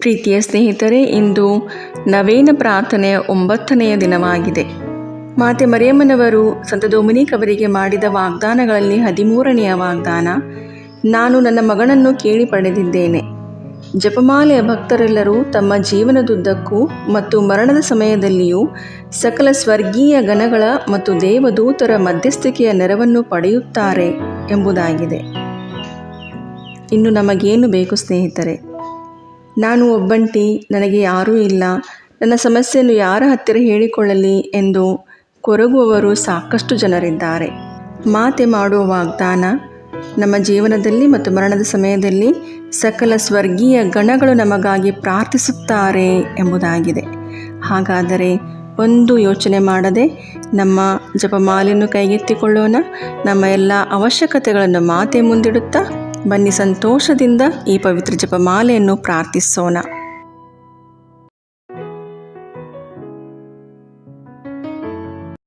ಪ್ರೀತಿಯ ಸ್ನೇಹಿತರೆ, ಇಂದು ನವೇನ ಪ್ರಾರ್ಥನೆಯ ಒಂಬತ್ತನೆಯ ದಿನವಾಗಿದೆ. ಮಾತೆ ಮರಿಯಮ್ಮನವರು ಸಂತ ಡೊಮಿನಿಕ್ ಅವರಿಗೆ ಮಾಡಿದ ವಾಗ್ದಾನಗಳಲ್ಲಿ ಹದಿಮೂರನೆಯ ವಾಗ್ದಾನ, ನಾನು ನನ್ನ ಮಗನನ್ನು ಕೇಳಿ ಪಡೆದಿದ್ದೇನೆ. ಜಪಮಾಲೆಯ ಭಕ್ತರೆಲ್ಲರೂ ತಮ್ಮ ಜೀವನದುದ್ದಕ್ಕೂ ಮತ್ತು ಮರಣದ ಸಮಯದಲ್ಲಿಯೂ ಸಕಲ ಸ್ವರ್ಗೀಯ ಗಣಗಳ ಮತ್ತು ದೇವದೂತರ ಮಧ್ಯಸ್ಥಿಕೆಯ ನೆರವನ್ನು ಪಡೆಯುತ್ತಾರೆ ಎಂಬುದಾಗಿದೆ. ಇನ್ನು ನಮಗೇನು ಬೇಕು ಸ್ನೇಹಿತರೆ? ನಾನು ಒಬ್ಬಂಟಿ, ನನಗೆ ಯಾರೂ ಇಲ್ಲ. ನನ್ನ ಸಮಸ್ಯೆಯನ್ನು ಯಾರ ಹತ್ತಿರ ಹೇಳಿಕೊಳ್ಳಲಿ ಎಂದು ಕೊರಗುವವರು ಸಾಕಷ್ಟು ಜನರಿದ್ದಾರೆ. ಮಾತೆ ಮಾಡುವ ವಾಗ್ದಾನ, ನಮ್ಮ ಜೀವನದಲ್ಲಿ ಮತ್ತು ಮರಣದ ಸಮಯದಲ್ಲಿ ಸಕಲ ಸ್ವರ್ಗೀಯ ಗಣಗಳು ನಮಗಾಗಿ ಪ್ರಾರ್ಥಿಸುತ್ತಾರೆ ಎಂಬುದಾಗಿದೆ. ಹಾಗಾದರೆ ಒಂದು ಯೋಚನೆ ಮಾಡದೆ ನಮ್ಮ ಜಪಮಾಲೆಯನ್ನು ಕೈಗೆತ್ತಿಕೊಳ್ಳೋಣ, ನಮ್ಮ ಎಲ್ಲ ಅವಶ್ಯಕತೆಗಳನ್ನು ಮಾತೆ ಮುಂದಿಡುತ್ತಾ ಬನ್ನಿ ಸಂತೋಷದಿಂದ ಈ ಪವಿತ್ರ ಜಪಮಾಲೆಯನ್ನು ಪ್ರಾರ್ಥಿಸೋಣ.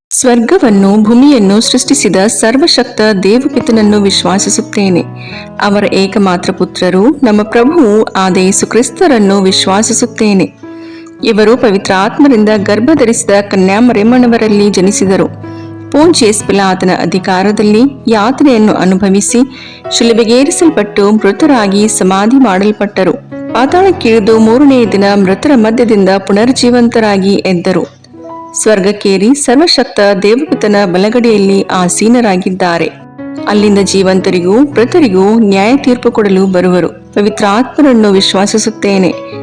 ಸ್ವರ್ಗವನ್ನು, ಭೂಮಿಯನ್ನು ಸೃಷ್ಟಿಸಿದ ಸರ್ವಶಕ್ತ ದೇವಪಿತನನ್ನು ವಿಶ್ವಾಸಿಸುತ್ತೇನೆ. ಅವರ ಏಕಮಾತ್ರ ಪುತ್ರರು ನಮ್ಮ ಪ್ರಭುವು ಆದ ಯೇಸು ಕ್ರಿಸ್ತರನ್ನು ವಿಶ್ವಾಸಿಸುತ್ತೇನೆ. ಇವರು ಪವಿತ್ರ ಆತ್ಮರಿಂದ ಗರ್ಭಧರಿಸಿದ ಕನ್ಯಾಮರೆಮ್ಮನವರಲ್ಲಿ ಜನಿಸಿದರು. ಪೋಂಚೇಸ್ ಪಿಲಾತನ ಅಧಿಕಾರದಲ್ಲಿ ಯಾತನೆಯನ್ನು ಅನುಭವಿಸಿ ಶಿಲುಬೆಗೇರಿಸಲ್ಪಟ್ಟು ಮೃತರಾಗಿ ಸಮಾಧಿ ಮಾಡಲ್ಪಟ್ಟರು. ಪಾತಾಳಕ್ಕಿಳಿದು ಮೂರನೇ ದಿನ ಮೃತರ ಮಧ್ಯದಿಂದ ಪುನರ್ಜೀವಂತರಾಗಿ ಎದ್ದರು. ಸ್ವರ್ಗಕ್ಕೇರಿ ಸರ್ವಶಕ್ತ ದೇವಪಿತನ ಬಲಗಡೆಯಲ್ಲಿ ಆಸೀನರಾಗಿದ್ದಾರೆ. ಅಲ್ಲಿಂದ ಜೀವಂತರಿಗೂ ಮೃತರಿಗೂ ನ್ಯಾಯ ತೀರ್ಪು ಕೊಡಲು ಬರುವರು. ಪವಿತ್ರ ಆತ್ಮರನ್ನು ವಿಶ್ವಾಸಿಸುತ್ತೇನೆ.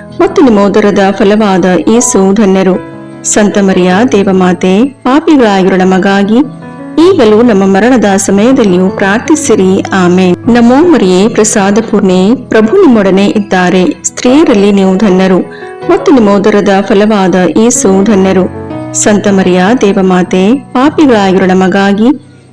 ಮತ್ತು ನಿಮ್ಮ ಉದರದ ಫಲವಾದ ಏಸು ಧನ್ಯರು. ಸಂತ ಮರಿಯ ದೇವಮಾತೆ, ಪಾಪಿಗಳಾಗಿರೋ ನಮಗಾಗಿ ಈಗಲೂ ನಮ್ಮ ಮರಣದ ಸಮಯದಲ್ಲಿಯೂ ಪ್ರಾರ್ಥಿಸಿರಿ. ಆಮೆ ನಮೋ ಮರಿಯೇ, ಪ್ರಸಾದ ಪೂರ್ಣೆ, ಪ್ರಭು ನಿಮ್ಮೊಡನೆ ಇದ್ದಾರೆ. ಸ್ತ್ರೀಯರಲ್ಲಿ ನೀವು ಧನ್ಯರು ಮತ್ತು ನಿಮ್ಮ ಉದರದ ಫಲವಾದ ಏಸು ಧನ್ಯರು. ಸಂತ ಮರಿಯ ದೇವಮಾತೆ, ಪಾಪಿಗಳಾಗಿರೋ ನಮಗಾಗಿ